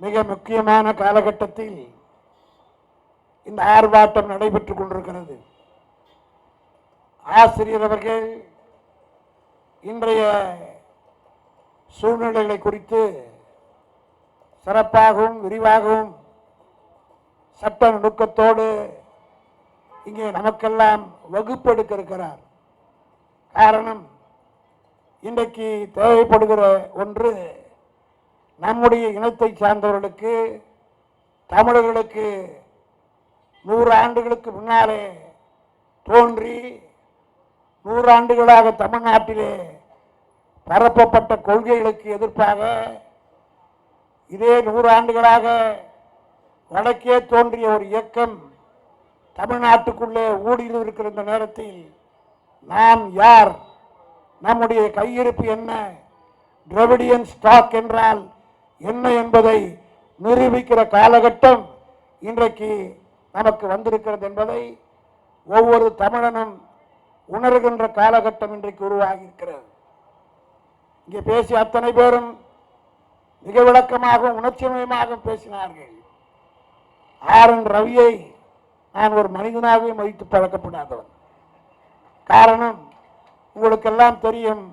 மிக முக்கியமான காலகட்டத்தில் இந்த ஆர்ப்பாட்டம் நடைபெற்றுக் கொண்டிருக்கிறது. ஆசிரியர் அவர்கள் இன்றைய சூழ்நிலைகளை குறித்து சிறப்பாகவும் விரிவாகவும் சட்ட நுணுக்கத்தோடு இங்கே நமக்கெல்லாம் வகுப்பெடுக்க இருக்கிறார் காரணம் இன்றைக்கு தேவைப்படுகிற ஒன்று நம்முடைய இனத்தை சார்ந்தவர்களுக்கு தமிழர்களுக்கு நூறு ஆண்டுகளுக்கு முன்னாலே தோன்றி நூறு ஆண்டுகளாக தமிழ்நாட்டிலே பரப்பப்பட்ட கொள்கைகளுக்கு எதிர்ப்பாக இதே நூறு ஆண்டுகளாக வடக்கே தோன்றிய ஒரு இயக்கம் தமிழ்நாட்டுக்குள்ளே ஊடுருவி இருக்கிற இந்த நேரத்தில் நாம் யார்? நம்முடைய கையிருப்பு என்ன? திரவிடியன் ஸ்டாக் என்றால் என்ன என்பதை நிரூபிக்கிற காலகட்டம் இன்றைக்கு நமக்கு வந்திருக்கிறது என்பதை ஒவ்வொரு தமிழனும் உணர்கின்ற காலகட்டம் இன்றைக்கு உருவாகி இருக்கிறது இங்கே பேசிய அத்தனை பேரும் மிக விளக்கமாகவும் உணர்ச்சிமயமாகவும் பேசினார்கள். ஆர் என் ரவியை நான் ஒரு மனிதனாகவே மதித்து பழக்கப்படாதவன். காரணம் உங்களுக்கெல்லாம் தெரியும்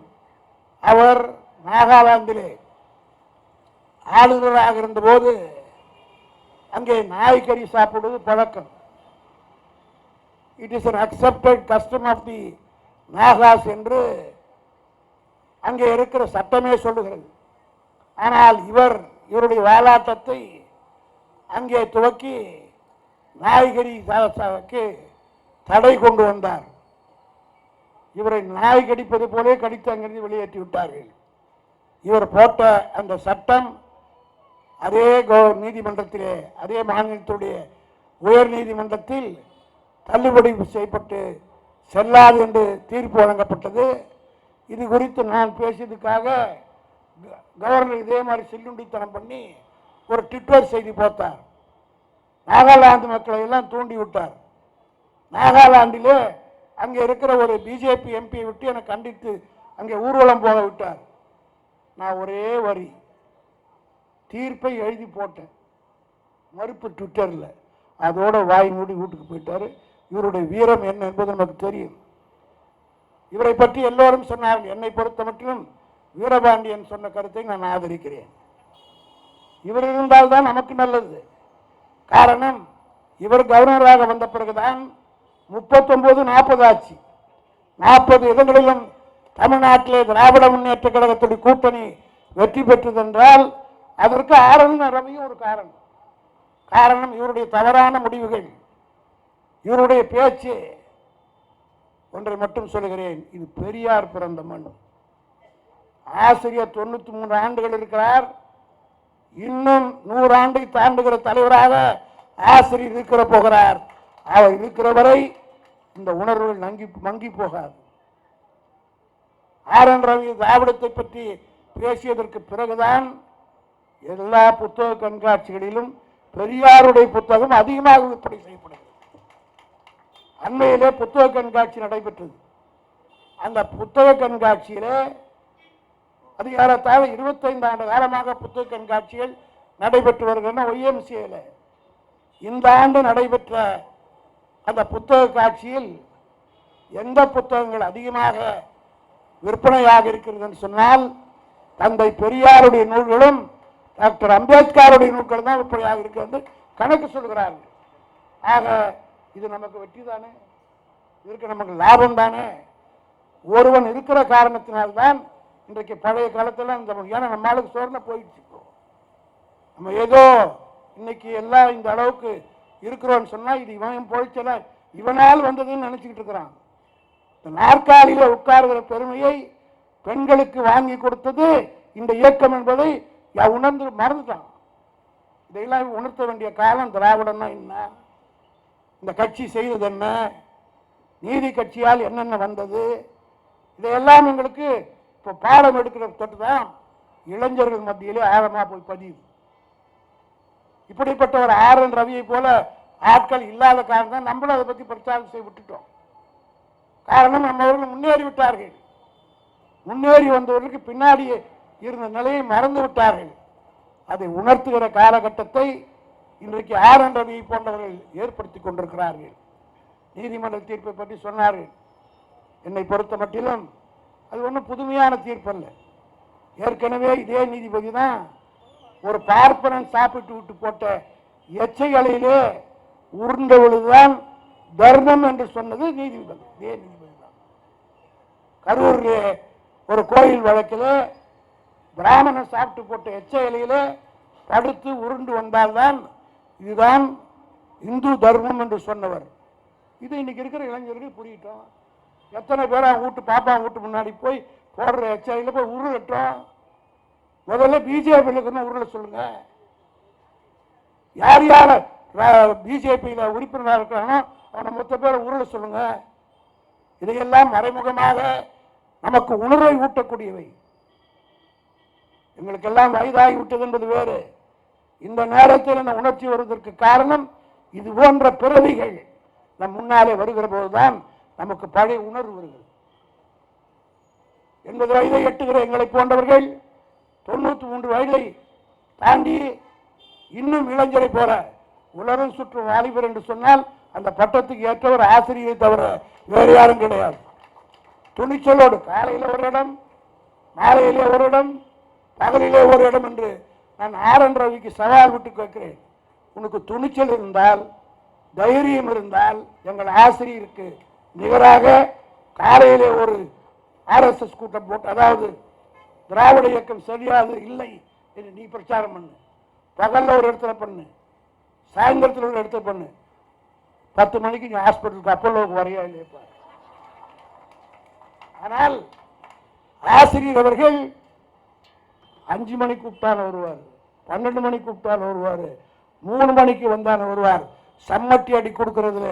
அவர் நாகாலாந்திலே ஆளுநராக இருந்தபோது அங்கே நாய்க்கறி சாப்பிடுவது பழக்கம். It is an accepted custom of the Nagas என்று அங்கே இருக்கிற சட்டமே சொல்லுகிறது. ஆனால் இவர் இவருடைய வாலாட்டத்தை அங்கே துவக்கி நாய்கறி சாக்கு தடை கொண்டு வந்தார். இவரை நாய் கடிப்பது போலே கடித்து அங்கிருந்து வெளியேற்றி விட்டார்கள். இவர் போட்ட அந்த சட்டம் அதே கோ நீதிமன்றத்திலே அதே மாநிலத்துடைய உயர் நீதிமன்றத்தில் தள்ளுபடி செய்யப்பட்டு செல்லாது என்று தீர்ப்பு வழங்கப்பட்டது. இது குறித்து நான் பேசியதுக்காக க- கவர்னர் இதே மாதிரி சில்லுண்டித்தனம் பண்ணி ஒரு ட்விட்டர் செய்தி போட்டார். நாகாலாந்து மக்களை எல்லாம் தூண்டி விட்டார். நாகாலாந்திலே அங்கே இருக்கிற ஒரு பிஜேபி எம்பியை விட்டு என்னை கண்டித்து அங்கே ஊர்வலம் போக விட்டார். நான் ஒரே வரி. தீர்ப்பை எழுதி போட்டேன். மறுப்பு ட்விட்டரில். அதோட வாய் மூடி வீட்டுக்கு போயிட்டாரு. இவருடைய வீரம் என்ன என்பது நமக்கு தெரியும். இவரை பற்றி எல்லோரும் சொன்னார்கள் என்னை பொறுத்த மட்டிலும் வீரபாண்டியன் சொன்ன கருத்தை நான் ஆதரிக்கிறேன். இவர் இருந்தால்தான் நமக்கு நல்லது. காரணம் இவர் கவர்னராக வந்த பிறகுதான் முப்பத்தொன்பது நாற்பது ஆச்சு. நாற்பது இடங்களிலும் தமிழ்நாட்டிலே திராவிட முன்னேற்ற கழகத்துடைய கூட்டணி வெற்றி பெற்றதென்றால் அதற்கு ஆரண ரவியும் ஒரு காரணம். காரணம் இவருடைய தவறான முடிவுகள். இவருடைய பேச்சு. ஒன்றை மட்டும் சொல்லுகிறேன். இது பெரியார் பிறந்த மண். ஆசிரியர் தொண்ணூத்தி மூன்று ஆண்டுகள் இருக்கிறார். இன்னும் நூறாண்டை தாண்டுகிற தலைவராக ஆசிரியர் இருக்கிற போகிறார். அவர் இருக்கிற வரை இந்த உணர்வுகள் நங்கி மங்கி போகாது. ஆர் என் ரவி திராவிடத்தை பற்றி பேசியதற்கு பிறகுதான் எல்லா புத்தக கண்காட்சிகளிலும் பெரியாருடைய புத்தகம் அதிகமாக விற்பனை செய்யப்படுகிறது. அண்மையிலே புத்தக கண்காட்சி நடைபெற்றது. அந்த புத்தக கண்காட்சியிலே அதிகாரத்தால் இருபத்தைந்து ஆண்டு காலமாக புத்தக கண்காட்சிகள் நடைபெற்று வருகின்றன ஒய்எம்சியில் இந்த ஆண்டு நடைபெற்ற அந்த புத்தக காட்சியில் எந்த புத்தகங்கள் அதிகமாக விற்பனையாக இருக்கிறதுன்னு சொன்னால் தந்தை பெரியாருடைய நூல்களும் டாக்டர் அம்பேத்கருடைய நூல்கள் தான் இப்போ அவருக்கு வந்து கணக்கு சொல்கிறார்கள் ஆக இது நமக்கு வெற்றி தானே இதற்கு நமக்கு லாபம் தானே? ஒருவன் இருக்கிற காரணத்தினால்தான் இன்றைக்கு பழைய காலத்தில் இந்த ஏன்னா நம்மளுக்கு சோர்ந்து போயிடுச்சு நம்ம ஏதோ இன்னைக்கு எல்லாம் இந்த அளவுக்கு இருக்கிறோம்னு சொன்னால் இது இவன் போயிச்சல இவனால் வந்ததுன்னு நினச்சிக்கிட்டு இருக்கிறான். இந்த நாற்காலியில் உட்காருகிற பெருமையை பெண்களுக்கு வாங்கி கொடுத்தது இந்த இயக்கம் என்பதை உணர்ந்து மறந்துட்டான். இதையெல்லாம் உணர்த்த வேண்டிய காலம் திராவிடம்னா என்ன? இந்த கட்சி செய்தது என்ன? நீதி கட்சியால் என்னென்ன வந்தது? இதையெல்லாம் எங்களுக்கு இப்போ பாடம் எடுக்கிற தொட்டு தான் இளைஞர்கள் மத்தியிலே ஆழமாக போய் பதியுது. இப்படிப்பட்ட ஒரு ஆர் என் ரவியை போல ஆட்கள் இல்லாத காரணம் தான் நம்மளும் அதை பற்றி பிரச்சாரம் செய்ய விட்டுட்டோம். காரணம் நம்ம அவர்கள் முன்னேறி விட்டார்கள் முன்னேறி வந்தவர்களுக்கு பின்னாடியே இருந்த நிலையை மறந்து விட்டார்கள். அதை உணர்த்துகிற காலகட்டத்தை இன்றைக்கு ஆர் என் போன்றவர்கள் ஏற்படுத்தி கொண்டிருக்கிறார்கள். நீதிமன்ற தீர்ப்பை பற்றி சொன்னார்கள். என்னை பொறுத்த மட்டிலும் அது ஒன்றும் புதுமையான தீர்ப்பு அல்ல ஏற்கனவே இதே நீதிபதி தான் ஒரு பார்ப்பனன் சாப்பிட்டு விட்டு போட்ட எச்சை உருண்ட பொழுதுதான் தர்மம் என்று சொன்னது நீதிபதி. இதே நீதிபதி தான். கரூரிலே ஒரு கோயில் வழக்கில் பிராமணன் சாப்பிட்டு போட்ட எச்ச இலையிலே தடுத்து உருண்டு வந்தால்தான் இதுதான் இந்து தர்மம் என்று சொன்னவர். இது இன்னைக்கு இருக்கிற இளைஞர்கள் புரியட்டும். எத்தனை பேர் அவன் வீட்டு பாப்பா வீட்டு முன்னாடி போய் போடுற எச்சையில போய் உருளட்டும். முதல்ல பிஜேபியில் இருக்கணும் உருள சொல்லுங்க. யார் யார் பிஜேபியில் உறுப்பினராக இருக்கிறானோ அவனை மொத்த பேரை உருள சொல்லுங்க. இதையெல்லாம் மறைமுகமாக நமக்கு உணர்வை ஊட்டக்கூடியவை. எங்களுக்கெல்லாம் வயதாகி விட்டது என்பது வேறு. இந்த நேரத்தில் இந்த உணர்ச்சி வருவதற்கு காரணம் இது போன்ற பிறவிகள் நம் முன்னாலே வருகிற போதுதான் நமக்கு பழைய உணர்வு வருகிறது. எண்பது வயதை எட்டுகிற எங்களை போன்றவர்கள் தொண்ணூற்றி மூன்று வயதை தாண்டி இன்னும் இளைஞரை போல உலகம் சுற்றும் வாலிபர் என்று சொன்னால் அந்த பட்டத்துக்கு ஏற்றவர் ஆசிரியரை தவிர வேறு யாரும் கிடையாது. துணிச்சலோடு காலையில் ஒரு இடம் மாலையிலே ஒரு இடம் பகலிலே ஒரு இடம் என்று நான் ஆரன் ரவிக்கு சவால் விட்டு கேட்கிறேன். உனக்கு துணிச்சல் இருந்தால் தைரியம் இருந்தால் எங்கள் ஆசிரியருக்கு நிகராக காலையிலே ஒரு ஆர்எஸ்எஸ் கூட்டம் போட்டு அதாவது திராவிட இயக்கம் சரியாது இல்லை என்று நீ பிரச்சாரம் பண்ணு. பகலில் ஒரு இடத்துல பண்ணு. சாயந்தரத்தில் ஒரு இடத்துல பண்ணு. பத்து மணிக்கு நீ ஹாஸ்பிட்டலுக்கு அப்பல்லோவுக்கு வரையா இல்லையப்பா. ஆனால் ஆசிரியர் அவர்கள் அஞ்சு மணி கூப்பிட்டாலும் வருவார் பன்னெண்டு மணி கூப்பிட்டாலும் வருவார் மூணு மணிக்கு வந்தாலும் வருவார். சம்மட்டி அடி கொடுக்கறதுல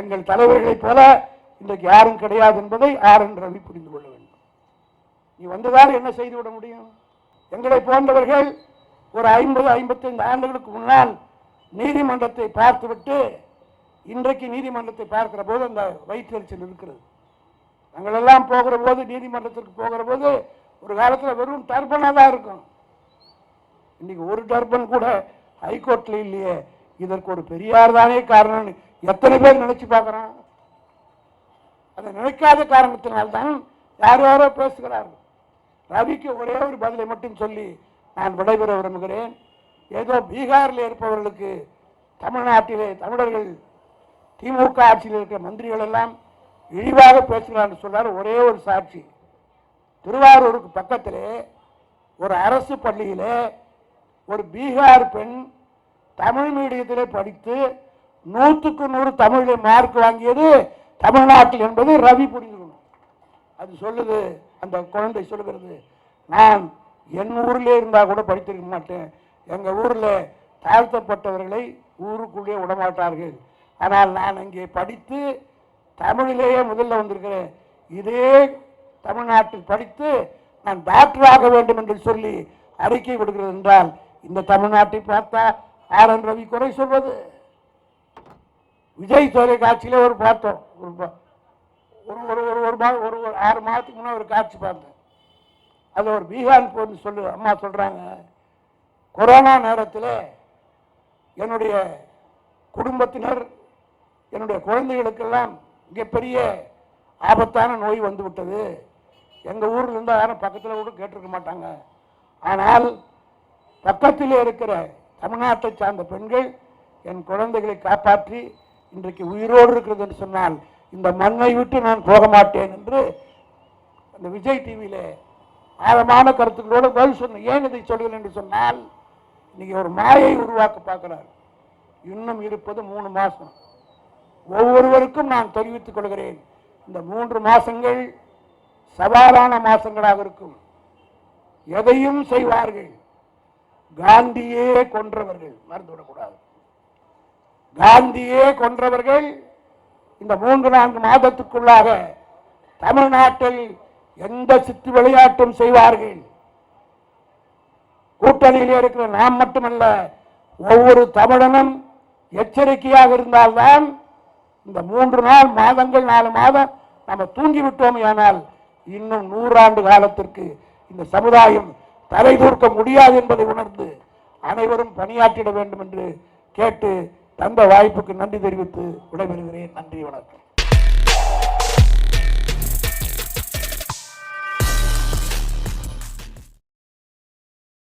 எங்கள் தலைவர்களைப் போல இன்றைக்கு யாரும் கிடையாது என்பதை ஆர் என் ரவி புரிந்து கொள்ள வேண்டும். நீ வந்ததால் என்ன செய்து விட முடியும்? எங்களை போன்றவர்கள் ஒரு ஐம்பது ஐம்பத்தைந்து ஆண்டுகளுக்கு முன்னால் நீதிமன்றத்தை பார்த்துவிட்டு இன்றைக்கு நீதிமன்றத்தை பார்க்கிற போது அந்த வயிற்றெரிச்சல் இருக்கிறது. நாங்கள் எல்லாம் போகிற போது நீதிமன்றத்திற்கு போகிற போது ஒரு காலத்தில் வெறும் டர்பனாக தான் இருக்கும். இன்னைக்கு ஒரு டர்பன் கூட ஹைகோர்ட்டில் இல்லையே. இதற்கு ஒரு பெரியார் தானே காரணம்னு எத்தனை பேர் நினைச்சு பார்க்குறான்? அதை நினைக்காத காரணத்தினால்தான் யார் யாரோ பேசுகிறார்கள். ரவிக்கு ஒரே ஒரு பதிலை மட்டும் சொல்லி நான் விடைபெற விரும்புகிறேன். ஏதோ பீகாரில் இருப்பவர்களுக்கு தமிழ்நாட்டிலே தமிழர்கள் திமுக ஆட்சியில் இருக்கிற மந்திரிகள் எல்லாம் இழிவாக பேசுகிறான்னு சொல்றார். ஒரே ஒரு சாட்சி. திருவாரூருக்கு பக்கத்திலே ஒரு அரசு பள்ளியில் ஒரு பீகார் பெண் தமிழ் மீடியத்தில் படித்து நூற்றுக்கு நூறு தமிழில் மார்க் வாங்கியது தமிழ்நாட்டில் என்பது ரவி புரிஞ்சுக்கணும் அது சொல்லுது அந்த குழந்தை சொல்லுகிறது நான் என் ஊரிலே இருந்தால் கூட படித்திருக்க மாட்டேன். எங்கள் ஊரில் தாழ்த்தப்பட்டவர்களை ஊருக்குள்ளே விடமாட்டார்கள். ஆனால் நான் அங்கே படித்து தமிழிலேயே முதல்ல வந்திருக்கிறேன். இதே தமிழ்நாட்டில் படித்து நான் டாக்டர் ஆக வேண்டும் என்று சொல்லி அறிக்கை கொடுக்கிறது என்றால் இந்த தமிழ்நாட்டை பார்த்தா ஆர் என் ரவி குறை சொல்வது. விஜய் தொலைக்காட்சியில ஒரு பார்த்தோம். ஒரு ஒரு ஒரு ஒரு ஒரு ஒரு ஒரு ஆறு மாதத்துக்கு முன்னே ஒரு காட்சி பார்த்தேன். அது ஒரு பீகார் போன்னு சொல்லு அம்மா சொல்கிறாங்க கொரோனா நேரத்தில் என்னுடைய குடும்பத்தினர் என்னுடைய குழந்தைகளுக்கெல்லாம் மிகப்பெரிய ஆபத்தான நோய் வந்துவிட்டது. எங்கள் ஊரில் இருந்தால் யாரும் பக்கத்தில் கூட கேட்டிருக்க மாட்டாங்க. ஆனால் பக்கத்தில் இருக்கிற தமிழ்நாட்டை சார்ந்த பெண்கள் என் குழந்தைகளை காப்பாற்றி இன்றைக்கு உயிரோடு இருக்கிறது என்று சொன்னால் இந்த மண்ணை விட்டு நான் போக மாட்டேன் என்று அந்த விஜய் டிவியில ஆழமான கருத்துக்களோடு பதில் சொன்னேன் ஏன் இதை சொல்கிறேன் என்று சொன்னால் இன்றைக்கி ஒரு மாயை உருவாக்க பார்க்குறார். இன்னும் இருப்பது மூணு மாதம் ஒவ்வொருவருக்கும் நான் தெரிவித்துக் கொள்கிறேன் இந்த மூன்று மாதங்கள் சவாலான மாசங்களாக இருக்கும். எதையும் செய்வார்கள். காந்தியே கொன்றவர்கள். மறந்துவிடக்கூடாது காந்தியே கொன்றவர்கள் இந்த மூன்று நான்கு மாதத்துக்குள்ளாக தமிழ்நாட்டில் எந்த சித்து விளையாட்டும் செய்வார்கள். கூட்டணியில் இருக்கிற நாம் மட்டுமல்ல ஒவ்வொரு தமிழனும் எச்சரிக்கையாக இருந்தால்தான் இந்த மூன்று நாள் மாதங்கள் நாலு மாதம் நம்ம தூங்கி விட்டோம் ஆனால் இன்னும் நூறாண்டு காலத்திற்கு இந்த சமுதாயம் தலை தூர்க்க முடியாது என்பதை உணர்ந்து அனைவரும் பணியாற்றிட வேண்டும் என்று கேட்டு தந்த வாய்ப்புக்கு நன்றி தெரிவித்து விடைபெறுகிறேன். நன்றி வணக்கம்.